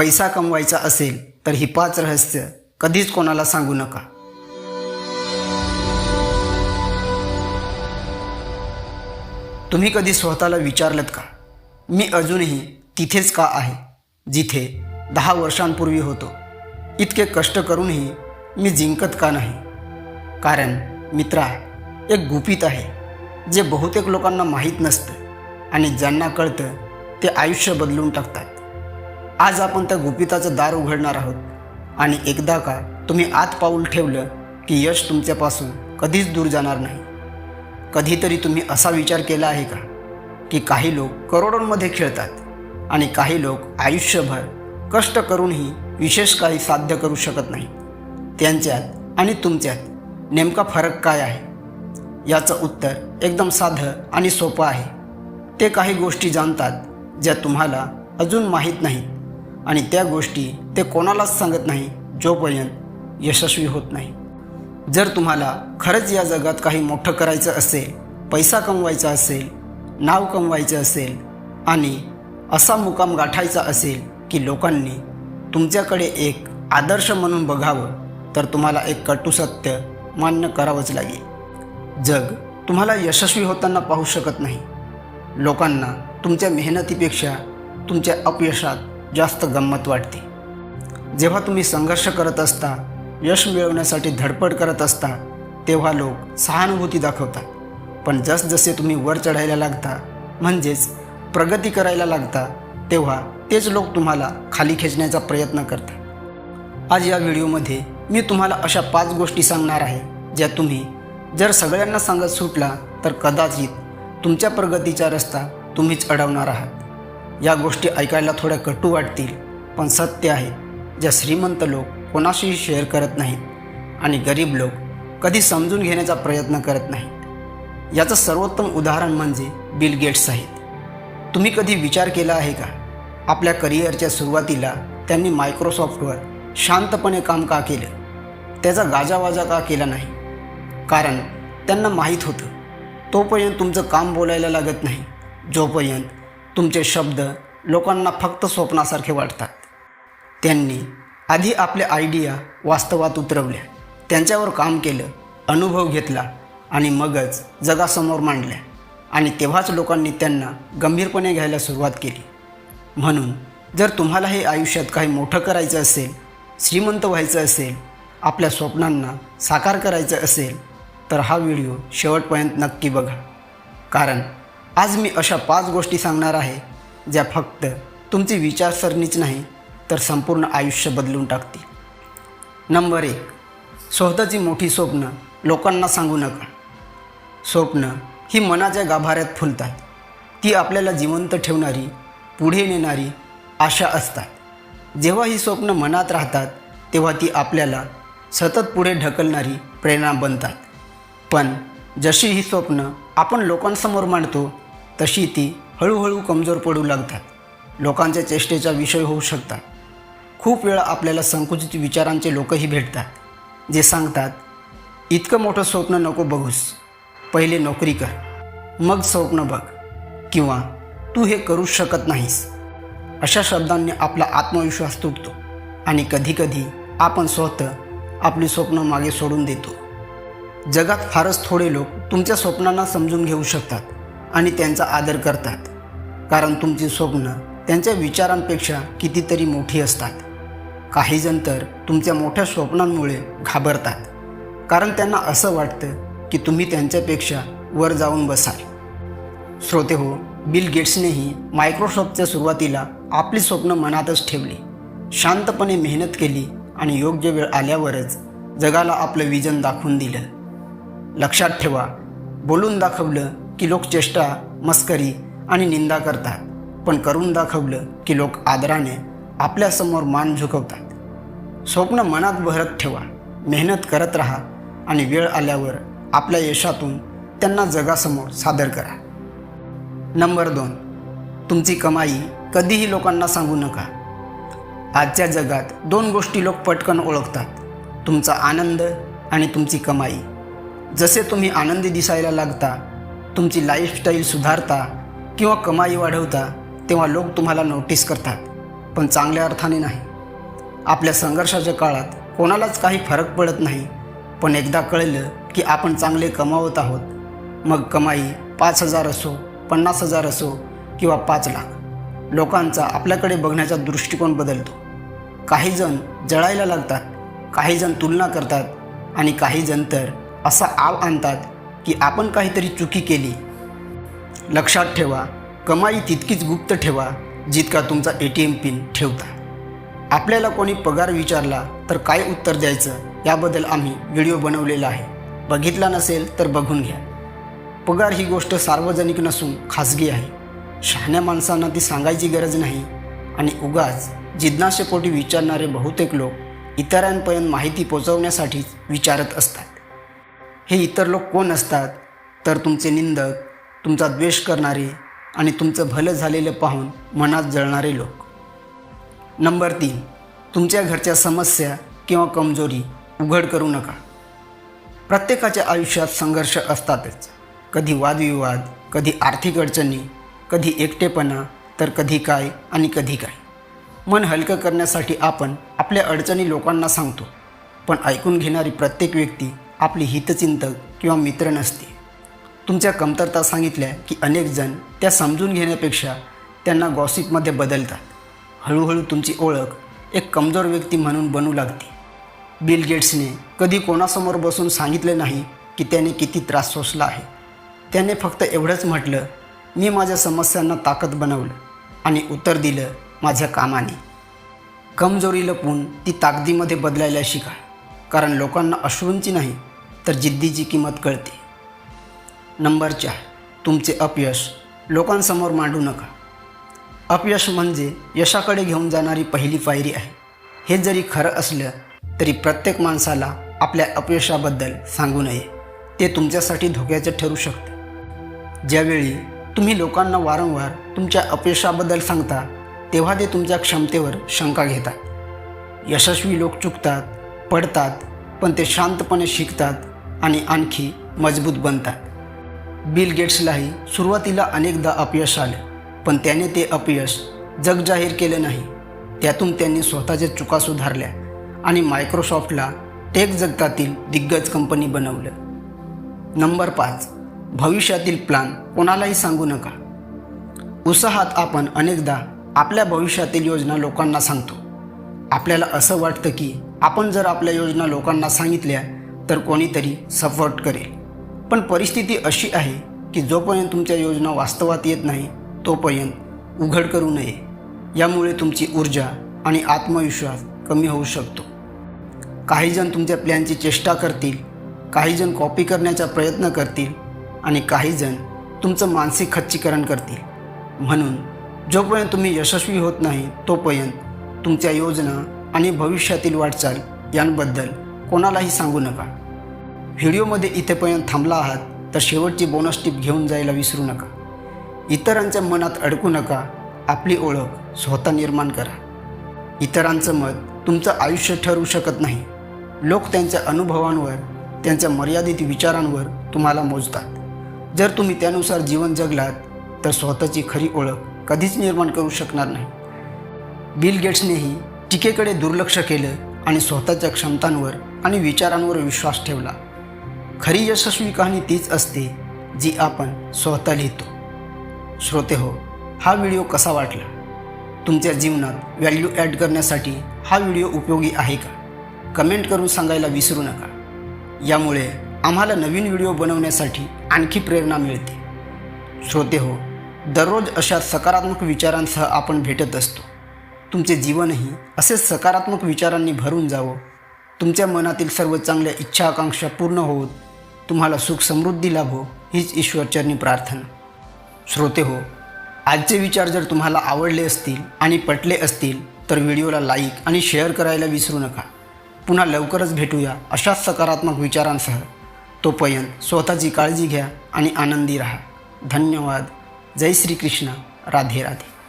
पैसा कमवायचा असेल तर ही पाच रहस्य कधीच कोणाला सांगू नका. तुम्ही कधी स्वतःला विचारलत का मी अजूनही तिथेच का आहे जिथे दहा वर्षांपूर्वी होतो. इतके कष्ट करूनही मी जिंकत का नाही. कारण मित्रा एक गुपित आहे जे बहुतेक लोकांना माहीत नसतं आणि ज्यांना कळतं ते आयुष्य बदलून टाकतात. आज आपण त्या गुपिताचं दार उघडणार आहोत. आणि एकदा का तुम्ही आत पाऊल ठेवलं की यश तुमच्यापासून कधीच दूर जाणार नाही. कधीतरी तुम्ही असा विचार केला आहे का? की काही लोक करोडोंमध्ये खेळतात आणि काही लोक आयुष्यभर कष्ट करूनही विशेष काही साध्य करू शकत नाही. त्यांच्यात आणि तुमच्यात नेमका फरक काय आहे? याचं उत्तर एकदम साधं आणि सोपं आहे. ते काही गोष्टी जाणतात ज्या तुम्हाला अजून माहीत नाहीत आणि त्या गोष्टी ते कोणालाच सांगत नाही जोपर्यंत यशस्वी होत नाही. जर तुम्हाला खरंच या जगात काही मोठं करायचं असेल पैसा कमवायचा असेल नाव कमवायचं असेल आणि असा मुकाम गाठायचा असेल की लोकांनी तुमच्याकडे एक आदर्श म्हणून बघावं तर तुम्हाला एक कटू सत्य मान्य करावंच लागेल. जग तुम्हाला यशस्वी होताना पाहू शकत नाही. लोकांना तुमच्या मेहनतीपेक्षा तुमच्या अपयशात जास्त गंमत वाटते. जेव्हा तुम्ही संघर्ष करत असता यश मिळवण्यासाठी धडपड करत असता तेव्हा लोक सहानुभूती दाखवतात. पण जसजसे तुम्ही वर चढायला लागता म्हणजेच प्रगती करायला लागता तेव्हा तेच लोक तुम्हाला खाली खेचण्याचा प्रयत्न करतात. आज या व्हिडिओमध्ये मी तुम्हाला अशा पाच गोष्टी सांगणार आहे ज्या तुम्ही जर सगळ्यांना सांगत सुटला तर कदाचित तुमच्या प्रगतीचा रस्ता तुम्हीच अडवणार आहात. या गोष्टी ऐकायला थोड्या कटू वाटतील पण सत्य आहे. ज्या श्रीमंत लोक कोणाशीही शेअर करत नाहीत आणि गरीब लोक कधी समजून घेण्याचा प्रयत्न करत नाहीत. याचं सर्वोत्तम उदाहरण म्हणजे बिल गेट्स आहेत. तुम्ही कधी विचार केला आहे का? आपल्या करिअरच्या सुरुवातीला त्यांनी मायक्रोसॉफ्टवर शांतपणे काम का केलं? त्याचा गाजावाजा का केला नाही? कारण त्यांना माहीत होतं तोपर्यंत तुमचं काम बोलायला लागत नाही. जोपर्यंत तुमचे शब्द लोकांना फक्त स्वप्नासारखे वाटतात. त्यांनी आधी आपल्या आयडिया वास्तवात उतरवल्या. त्यांच्यावर काम केलं अनुभव घेतला आणि मगच जगासमोर मांडल्या. आणि तेव्हाच लोकांनी त्यांना गंभीरपणे घ्यायला सुरुवात केली. म्हणून जर तुम्हाला हे आयुष्यात काही मोठं करायचं असेल श्रीमंत व्हायचं असेल आपल्या स्वप्नांना साकार करायचं असेल तर हा व्हिडिओ शेवटपर्यंत नक्की बघा. कारण आज मी अशा पाच गोष्टी सांगणार आहे ज्या फक्त तुमची विचारसरणीच नाही तर संपूर्ण आयुष्य बदलून टाकतील. नंबर एक स्वतःची मोठी स्वप्न लोकांना सांगू नका. स्वप्न ही मनाच्या गाभाऱ्यात फुलतात. ती आपल्याला जिवंत ठेवणारी पुढे नेणारी आशा असतात. जेव्हा ही स्वप्न मनात राहतात तेव्हा ती आपल्याला सतत पुढे ढकलणारी प्रेरणा बनतात. पण जशी ही स्वप्न आपण लोकांसमोर मांडतो तशी ती हळूहळू कमजोर पडू लागतात. लोकांच्या चेष्टेचा विषय होऊ शकतात. खूप वेळा आपल्याला संकुचित विचारांचे लोकही भेटतात जे सांगतात इतकं मोठं स्वप्न नको बघूस. पहिले नोकरी कर. मग स्वप्न बघ. किंवा तू हे करू शकत नाहीस. अशा शब्दांनी आपला आत्मविश्वास तुटतो आणि कधीकधी आपण स्वतः आपली स्वप्न मागे सोडून देतो. जगात फारच थोडे लोक तुमच्या स्वप्नांना समजून घेऊ शकतात आणि त्यांचा आदर करतात. कारण तुमची स्वप्न त्यांच्या विचारांपेक्षा कितीतरी मोठी असतात. काहीजण तर तुमच्या मोठ्या स्वप्नांमुळे घाबरतात. कारण त्यांना असं वाटतं की तुम्ही त्यांच्यापेक्षा वर जाऊन बसाल. श्रोते हो बिल गेट्सनेही मायक्रोसॉफ्टच्या सुरुवातीला आपली स्वप्न मनातच ठेवली. शांतपणे मेहनत केली आणि योग्य वेळ आल्यावरच जगाला आपलं विजन दाखवून दिलं. लक्षात ठेवा. बोलून दाखवलं की लोक चेष्टा मस्करी आणि निंदा करतात. पण करून दाखवलं की लोक आदराने आपल्यासमोर मान झुकवतात. स्वप्न मनात भरत ठेवा. मेहनत करत राहा आणि वेळ आल्यावर आपल्या यशातून त्यांना जगासमोर सादर करा. नंबर दोन. तुमची कमाई कधीही लोकांना सांगू नका. आजच्या जगात दोन गोष्टी लोक पटकन ओळखतात. तुमचा आनंद आणि तुमची कमाई. जसे तुम्ही आनंदी दिसायला लागता तुमची लाईफस्टाईल सुधारता किंवा कमाई वाढवता तेव्हा लोक तुम्हाला नोटीस करतात. पण चांगल्या अर्थाने नाही. आपल्या संघर्षाच्या काळात कोणालाच काही फरक पडत नाही. पण एकदा कळलं की आपण चांगले कमावत आहोत. मग कमाई पाच हजार असो पन्नास हजार असो किंवा पाच लाख. लोकांचा आपल्याकडे बघण्याचा दृष्टिकोन बदलतो. काही जण जळायला लागतात काही जण तुलना करतात आणि काही जण तर असा आव आणतात की आपण काहीतरी चुकी केली. लक्षात ठेवा कमाई तितकीच गुप्त ठेवा जितका तुमचा ए टी एम पिन ठेवता. आपल्याला कोणी पगार विचारला तर काय उत्तर द्यायचं याबद्दल आम्ही व्हिडिओ बनवलेला आहे. बघितला नसेल तर बघून घ्या. पगार ही गोष्ट सार्वजनिक नसून खाजगी आहे. शहाण्या माणसांना ती सांगायची गरज नाही. आणि उगाच जिज्ञासेपोटी विचारणारे बहुतेक लोक इतरांपर्यंत माहिती पोचवण्यासाठीच विचारत असतात. हे इतर लोक कोण असतात? तर तुमचे निंदक तुमचा द्वेष करणारे आणि तुमचं भलं झालेलं पाहून मनात जळणारे लोक. नंबर तीन तुमच्या घरच्या समस्या किंवा कमजोरी उघड करू नका. प्रत्येकाच्या आयुष्यात संघर्ष असतातच. कधी वादविवाद कधी आर्थिक अडचणी कधी एकटेपणा तर कधी काय आणि कधी काय. मन हलकं करण्यासाठी आपण आपल्या अडचणी लोकांना सांगतो पण ऐकून घेणारी प्रत्येक व्यक्ती आपली हितचिंतक किंवा मित्र नसते. तुमच्या कमतरता सांगितल्या की अनेकजण त्या समजून घेण्यापेक्षा त्यांना गॉसिपमध्ये बदलतात. हळूहळू तुमची ओळख एक कमजोर व्यक्ती म्हणून बनू लागते. बिल गेट्सने कधी कोणासमोर बसून सांगितले नाही की त्याने किती त्रास सोसला आहे. त्याने फक्त एवढंच म्हटलं मी माझ्या समस्यांना ताकद बनवलं आणि उत्तर दिलं माझ्या कामाने. कमजोरी लपून ती ताकदीमध्ये बदलायला शिका कारण लोकांना अश्रूंची नाही तर जिद्दीची किंमत कळते. नंबर चार तुमचे अपयश. लोकांसमोर मांडू नका. अपयश म्हणजे यशाकडे घेऊन जाणारी पहिली पायरी आहे. हे जरी खरं असलं तरी प्रत्येक माणसाला आपल्या अपयशाबद्दल सांगू नये. ते तुमच्यासाठी धोक्याचं ठरू शकते. ज्यावेळी तुम्ही लोकांना वारंवार तुमच्या अपयशाबद्दल सांगता तेव्हा ते तुमच्या क्षमतेवर शंका घेतात. यशस्वी लोक चुकतात पडतात पण ते शांतपणे शिकतात आणि आणखी मजबूत बनतात. बिल गेट्सलाही सुरुवातीला अनेकदा अपयश आलं पण त्याने ते अपयश जगजाहीर केले नाही. त्यातून त्यांनी स्वतःच्या चुका सुधारल्या आणि मायक्रोसॉफ्टला टेक जगतातील दिग्गज कंपनी बनवलं. नंबर पाच भविष्यातील प्लान कोणालाही सांगू नका. उत्साहात आपण अनेकदा आपल्या भविष्यातील योजना लोकांना सांगतो. आपल्याला असं वाटतं की आपण जर आपल्या योजना लोकांना सांगितल्या तर कोणीतरी सपोर्ट करेल. पण परिस्थिती अशी आहे की जोपर्यंत तुमच्या योजना वास्तवात येत नाही तोपर्यंत उघड करू नये. यामुळे तुमची ऊर्जा आणि आत्मविश्वास कमी होऊ शकतो. काहीजण तुमच्या प्लॅनची चेष्टा करतील काहीजण कॉपी करण्याचा प्रयत्न करतील आणि काहीजण तुमचं मानसिक खच्चीकरण करतील. म्हणून जोपर्यंत तुम्ही यशस्वी होत नाही तोपर्यंत तुमच्या योजना आणि भविष्यातील वाटचाल यांबद्दल कोणालाही सांगू नका. व्हिडिओमध्ये इथेपर्यंत थांबला आहात तर शेवटची बोनस टिप घेऊन जायला विसरू नका. इतरांच्या मनात अडकू नका आपली ओळख स्वतः निर्माण करा. इतरांचं मत तुमचं आयुष्य ठरवू शकत नाही. लोक त्यांच्या अनुभवांवर त्यांच्या मर्यादित विचारांवर तुम्हाला मोजतात. जर तुम्ही त्यानुसार जीवन जगलात तर स्वतःची खरी ओळख कधीच निर्माण करू शकणार नाही. बिल गेट्सनेही टीकेकडे दुर्लक्ष केलं आणि स्वतःच्या क्षमतांवर आणि विचारांवर विश्वास ठेवला. खरी यशस्वी कहाणी तीच असते जी आपण स्वतः लिहितो. श्रोते हो हा व्हिडिओ कसा वाटला? तुमच्या जीवनात व्हॅल्यू ॲड करण्यासाठी हा व्हिडिओ उपयोगी आहे का? कमेंट करून सांगायला विसरू नका. यामुळे आम्हाला नवीन व्हिडिओ बनवण्यासाठी आणखी प्रेरणा मिळते. श्रोते हो दररोज अशा सकारात्मक विचारांसह आपण भेटत असतो. तुमचे जीवनही असे सकारात्मक विचारांनी भरून जावं. तुमच्या मनातील सर्व चांगल्या इच्छा आकांक्षा पूर्ण होत तुम्हाला सुख समृद्धी लाभो हीच ईश्वरचरणी प्रार्थना. श्रोते हो आजचे विचार जर तुम्हाला आवडले असतील आणि पटले असतील तर व्हिडिओला लाईक आणि शेअर करायला विसरू नका. पुन्हा लवकरच भेटूया अशाच सकारात्मक विचारांसह. तोपर्यंत स्वतःची काळजी घ्या आणि आनंदी राहा. धन्यवाद. जय श्रीकृष्ण. राधे राधे.